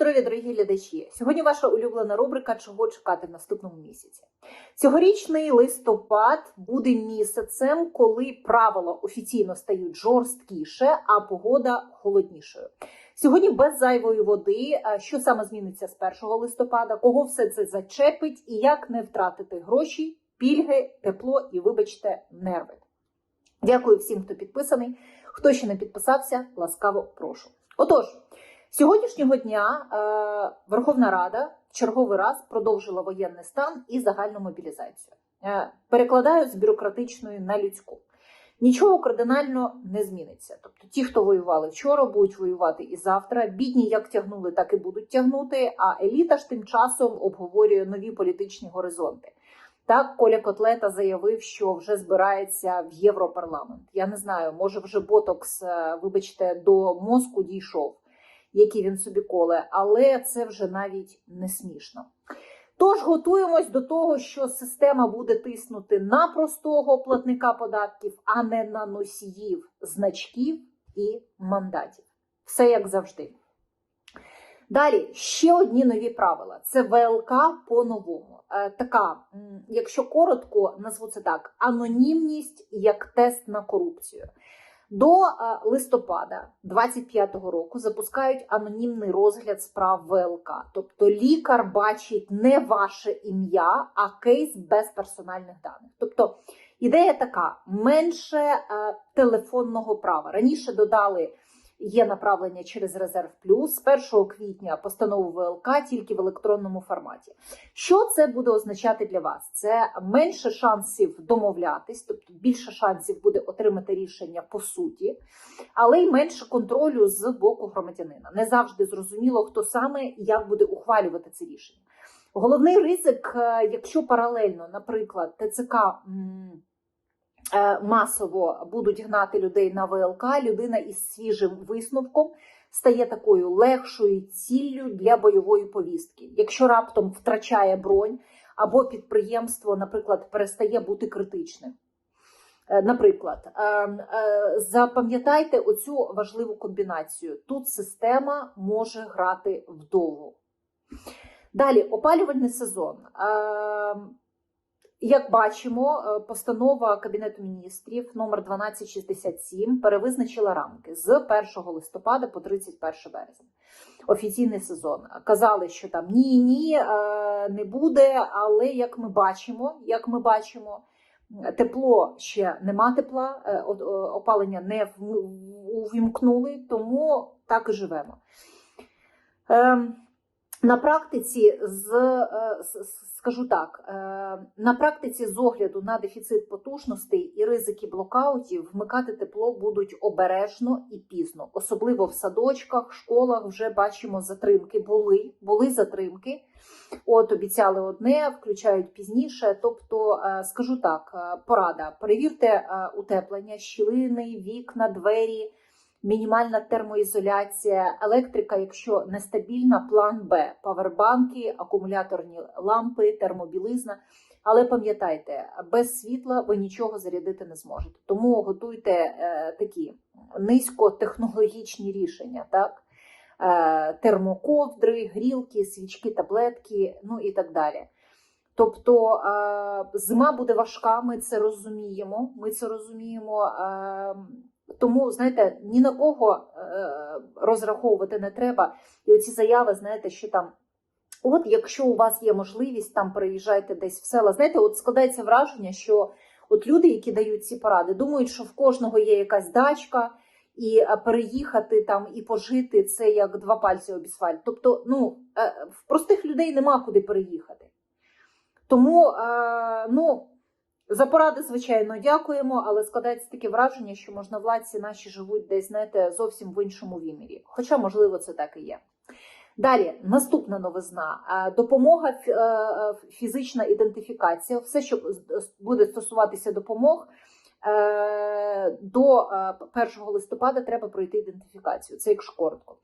здоров'я, дорогі глядачі! Сьогодні ваша улюблена рубрика Чого чекати в наступному місяці. Цьогорічний листопад буде місяцем, коли правила офіційно стають жорсткіше, а погода холоднішою. Сьогодні без зайвої води, що саме зміниться з 1 листопада, кого все це зачепить і як не втратити гроші, пільги, тепло і, вибачте, нерви. Дякую всім, хто підписаний. Хто ще не підписався, ласкаво прошу. Отож. Сьогоднішнього дня е, Верховна Рада в черговий раз продовжила воєнний стан і загальну мобілізацію. Е, перекладаю з бюрократичної на людську. Нічого кардинально не зміниться. Тобто, ті, хто воювали вчора, будуть воювати і завтра. Бідні як тягнули, так і будуть тягнути. А еліта ж тим часом обговорює нові політичні горизонти. Так, Коля Котлета заявив, що вже збирається в Європарламент. Я не знаю, може вже ботокс, е, вибачте, до мозку дійшов які він собі коле, але це вже навіть не смішно. Тож готуємось до того, що система буде тиснути на простого платника податків, а не на носіїв значків і мандатів. Все як завжди. Далі ще одні нові правила: це ВЛК по-новому. Е, така, якщо коротко, назву це так: анонімність як тест на корупцію. До е, листопада 25-го року запускають анонімний розгляд справ ВЛК. Тобто лікар бачить не ваше ім'я, а кейс без персональних даних. Тобто ідея така: менше е, телефонного права. Раніше додали є направлення через резерв плюс з 1 квітня постанову ВЛК тільки в електронному форматі. Що це буде означати для вас? Це менше шансів домовлятись, тобто більше шансів буде отримати рішення по суті, але й менше контролю з боку громадянина. Не завжди зрозуміло, хто саме і як буде ухвалювати це рішення. Головний ризик, е, якщо паралельно, наприклад, ТЦК. Е, масово будуть гнати людей на ВЛК, людина із свіжим висновком стає такою легшою ціллю для бойової повістки. Якщо раптом втрачає бронь або підприємство, наприклад, перестає бути критичним. Е, наприклад, е, запам'ятайте оцю важливу комбінацію. Тут система може грати вдовго. Далі опалювальний сезон. Як бачимо, е, постанова Кабінету міністрів номер 1267 перевизначила рамки з 1 листопада по 31 березня. Офіційний сезон. Казали, що там ні, ні, е, не буде. Але як ми бачимо, як ми бачимо, тепло ще нема тепла, е, опалення не увімкнули, тому так і живемо. Ем, на практиці з скажу так: е, на практиці з огляду на дефіцит потужностей і ризики блокаутів вмикати тепло будуть обережно і пізно, особливо в садочках, школах вже бачимо затримки. Були були затримки. От обіцяли одне, включають пізніше. Тобто, е, скажу так: е, порада: перевірте утеплення, щілини, вікна, двері мінімальна термоізоляція, електрика, якщо нестабільна, план Б, павербанки, акумуляторні лампи, термобілизна. Але пам'ятайте, без світла ви нічого зарядити не зможете. Тому готуйте е, такі низькотехнологічні рішення, так? Е, термоковдри, грілки, свічки, таблетки, ну і так далі. Тобто е, зима буде важка, ми це розуміємо. Ми це розуміємо. Тому, знаєте, ні на кого е, розраховувати не треба. І оці заяви, знаєте, що там. От, якщо у вас є можливість, там переїжджайте десь в села. Знаєте, от складається враження, що от люди, які дають ці поради, думають, що в кожного є якась дачка, і е, переїхати там і пожити це як два пальці об асфальт. Тобто, ну, е, в простих людей нема куди переїхати. Тому, ну. За поради, звичайно, дякуємо, але складається таке враження, що можновладці наші живуть десь, знаєте, зовсім в іншому вимірі. Хоча, можливо, це так і є. Далі, наступна новизна: допомога, е, е, фізична ідентифікація. Все, що буде стосуватися допомог, е, до 1 листопада треба пройти ідентифікацію. Це якщо коротко.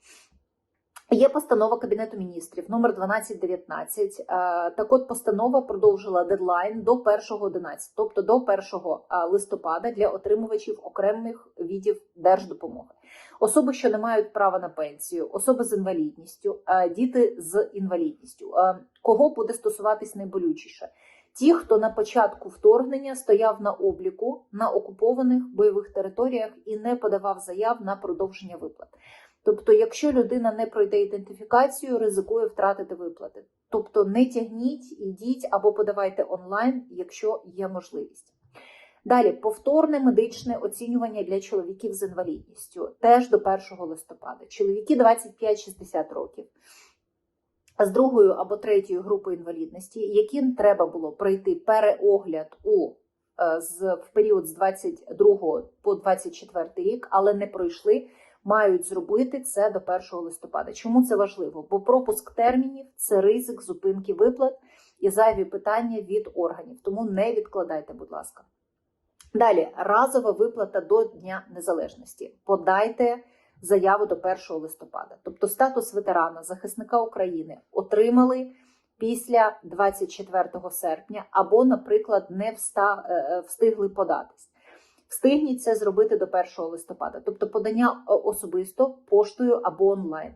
Є постанова Кабінету міністрів номер 1219. Е, Так от постанова продовжила дедлайн до 1.11, тобто до 1 е, листопада для отримувачів окремих видів держдопомоги. Особи, що не мають права на пенсію, особи з інвалідністю, е, діти з інвалідністю. Кого буде стосуватись найболючіше? Ті, хто на початку вторгнення стояв на обліку на окупованих бойових територіях і не подавав заяв на продовження виплат. Тобто, якщо людина не пройде ідентифікацію, ризикує втратити виплати. Тобто не тягніть, ідіть або подавайте онлайн, якщо є можливість. Далі повторне медичне оцінювання для чоловіків з інвалідністю теж до 1 листопада. Чоловіки 25-60 років з другою або третьою групою інвалідності, яким треба було пройти переогляд у е, з в період з 22 по 24 рік, але не пройшли мають зробити це до 1 листопада. Чому це важливо? Бо пропуск термінів це ризик зупинки виплат і зайві питання від органів. Тому не відкладайте, будь ласка. Далі разова виплата до Дня Незалежності. Подайте заяву до 1 листопада. Тобто статус ветерана, захисника України отримали після 24 серпня або, наприклад, не вста- е, встигли податись. Встигніть це зробити до 1 листопада, тобто подання е, особисто поштою або онлайн.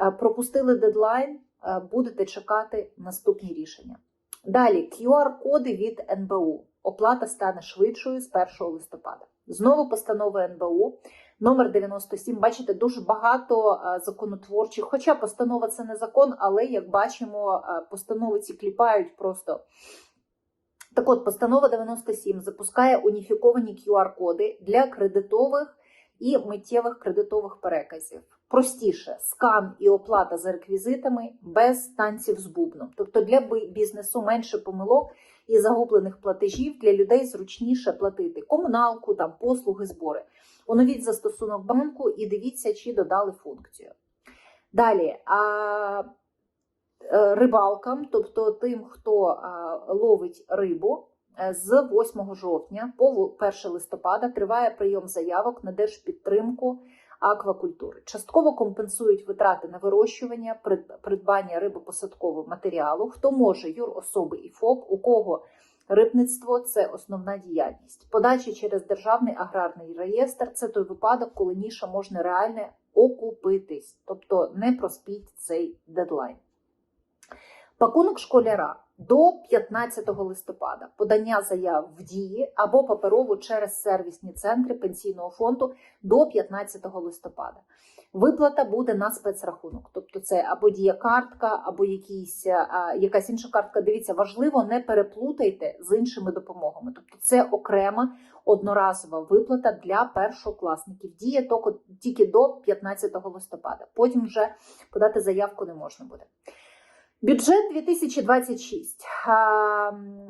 Е, Пропустили дедлайн, е, будете чекати наступні рішення. Далі QR-коди від НБУ. Оплата стане швидшою з 1 листопада. Знову постанова НБУ номер 97. Бачите, дуже багато законотворчих, хоча постанова це не закон, але як бачимо, постанови ці кліпають просто. Так от, постанова 97 запускає уніфіковані QR-коди для кредитових і миттєвих кредитових переказів. Простіше скан і оплата за реквізитами без танців з бубном. Тобто для бізнесу менше помилок і загублених платежів для людей зручніше платити комуналку, там послуги, збори. Оновіть застосунок банку і дивіться, чи додали функцію. Далі. А, рибалкам, тобто тим, хто ловить рибу, е, з 8 жовтня по 1 листопада триває прийом заявок на держпідтримку аквакультури. Частково компенсують витрати на вирощування, прид- придбання рибопосадкового матеріалу. Хто може юрособи і ФОП, у кого рибництво це основна діяльність. Подача через державний аграрний реєстр це той випадок, коли ніша можна реально окупитись, тобто не проспіть цей дедлайн. Пакунок школяра до 15 листопада. Подання заяв в дії або паперово через сервісні центри пенсійного фонду до 15 листопада. Виплата буде на спецрахунок, тобто це або діякартка, або якісь, а, якась інша картка. Дивіться, важливо не переплутайте з іншими допомогами. Тобто це окрема одноразова виплата для першокласників. Діє тільки до 15 листопада. Потім вже подати заявку не можна буде. Бюджет 2026.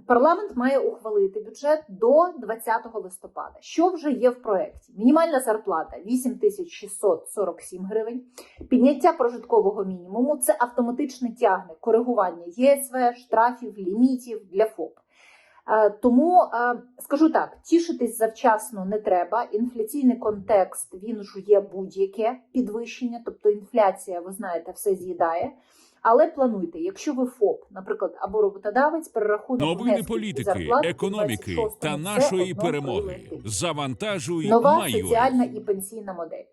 Парламент має ухвалити бюджет до 20 листопада. Що вже є в проєкті? Мінімальна зарплата 8647 гривень. Підняття прожиткового мінімуму це автоматично тягне коригування ЄСВ, штрафів, лімітів для ФОП. Е, Тому е, скажу так: тішитись завчасно не треба. Інфляційний контекст він жує будь-яке підвищення, тобто інфляція, ви знаєте, все з'їдає. Але плануйте, якщо ви ФОП, наприклад, або роботодавець, перерахунок Новини політики, економіки та нашої перемоги. Завантажуй Нова майор. соціальна і пенсійна модель.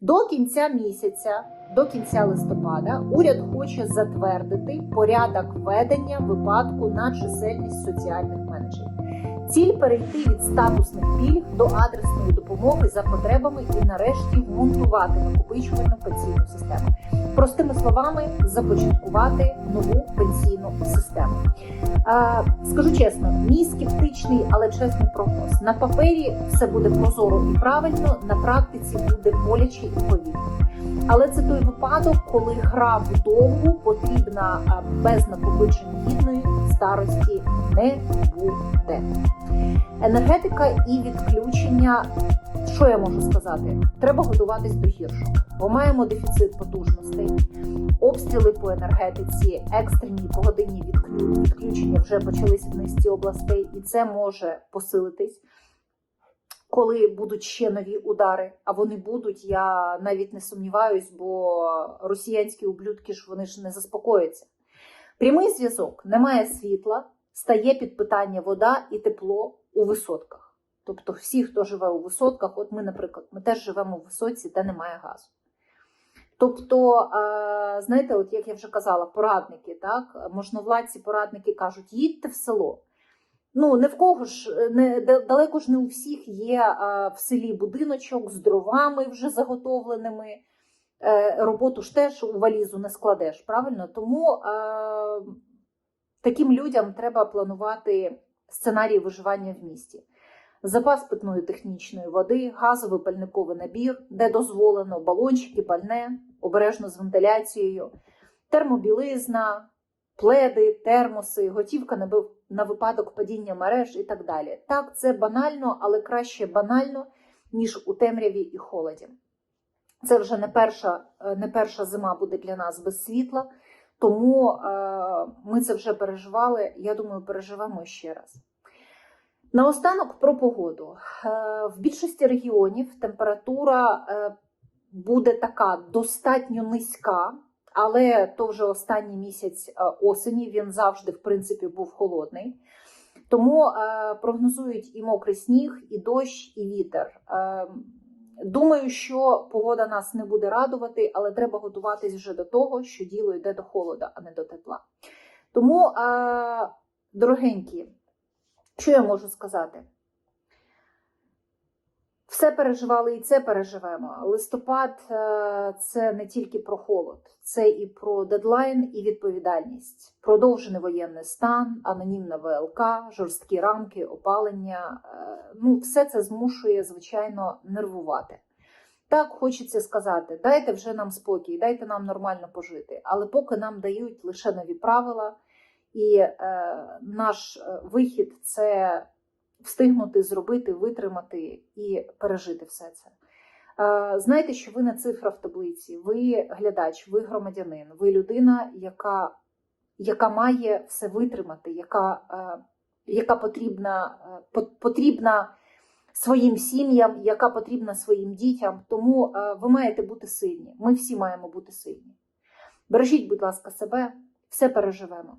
До кінця місяця, до кінця листопада, уряд хоче затвердити порядок ведення випадку на чисельність соціальних менеджерів. Ціль перейти від статусних пільг до адресної допомоги за потребами і нарешті вмонтувати накопичувальну пенсійну систему. Простими словами, започаткувати нову пенсійну систему. Скажу чесно, мій скептичний, але чесний прогноз. На папері все буде прозоро і правильно, на практиці буде боляче і повільно. Але це той випадок, коли гра вдовгу потрібна без накопичень гідної старості не буде. Енергетика і відключення. Що я можу сказати? Треба готуватись до гіршого, бо маємо дефіцит потужностей, обстріли по енергетиці, екстрені погодинні відключення вже почались в низці областей, і це може посилитись. коли будуть ще нові удари. А вони будуть, я навіть не сумніваюсь, бо росіянські ублюдки ж вони ж не заспокояться. Прямий зв'язок: немає світла, стає під питання вода і тепло у висотках. Тобто, всі, хто живе у висотках, от ми, наприклад, ми теж живемо у висотці, де немає газу. Тобто, знаєте, от як я вже казала, порадники, так, можновладці, порадники кажуть, їдьте в село. Ну, не в кого ж, не, далеко ж не у всіх є в селі будиночок з дровами вже заготовленими. Е, роботу ж теж у валізу не складеш, правильно? Тому е, таким людям треба планувати сценарій виживання в місті. Запас питної технічної води, газовий пальниковий набір, де дозволено балончики, пальне, обережно з вентиляцією, термобілизна, пледи, термоси, готівка на випадок падіння мереж і так далі. Так, це банально, але краще банально, ніж у темряві і холоді. Це вже не перша, е, не перша зима буде для нас без світла, тому е, ми це вже переживали. Я думаю, переживемо ще раз. Наостанок про погоду. Е, В більшості регіонів температура буде така достатньо низька, але то вже останній місяць осені він завжди, в принципі, був холодний. Тому прогнозують і мокрий сніг, і дощ, і вітер. Думаю, що погода нас не буде радувати, але треба готуватись вже до того, що діло йде до холода, а не до тепла. Тому, дорогенькі, що я можу сказати? Все переживали і це переживемо. Листопад е, це не тільки про холод, це і про дедлайн, і відповідальність, продовжений воєнний стан, анонімна ВЛК, жорсткі рамки, опалення. Е, Ну, все це змушує, звичайно, нервувати. Так хочеться сказати: дайте вже нам спокій, дайте нам нормально пожити. Але поки нам дають лише нові правила, і е, наш е, вихід це встигнути зробити, витримати і пережити все це. Е, Знайте, що ви не цифра в таблиці, ви глядач, ви громадянин, ви людина, яка, яка має все витримати, яка, е, яка потрібна, е, потрібна своїм сім'ям, яка потрібна своїм дітям. Тому е, ви маєте бути сильні. Ми всі маємо бути сильні. Бережіть, будь ласка, себе, все переживемо.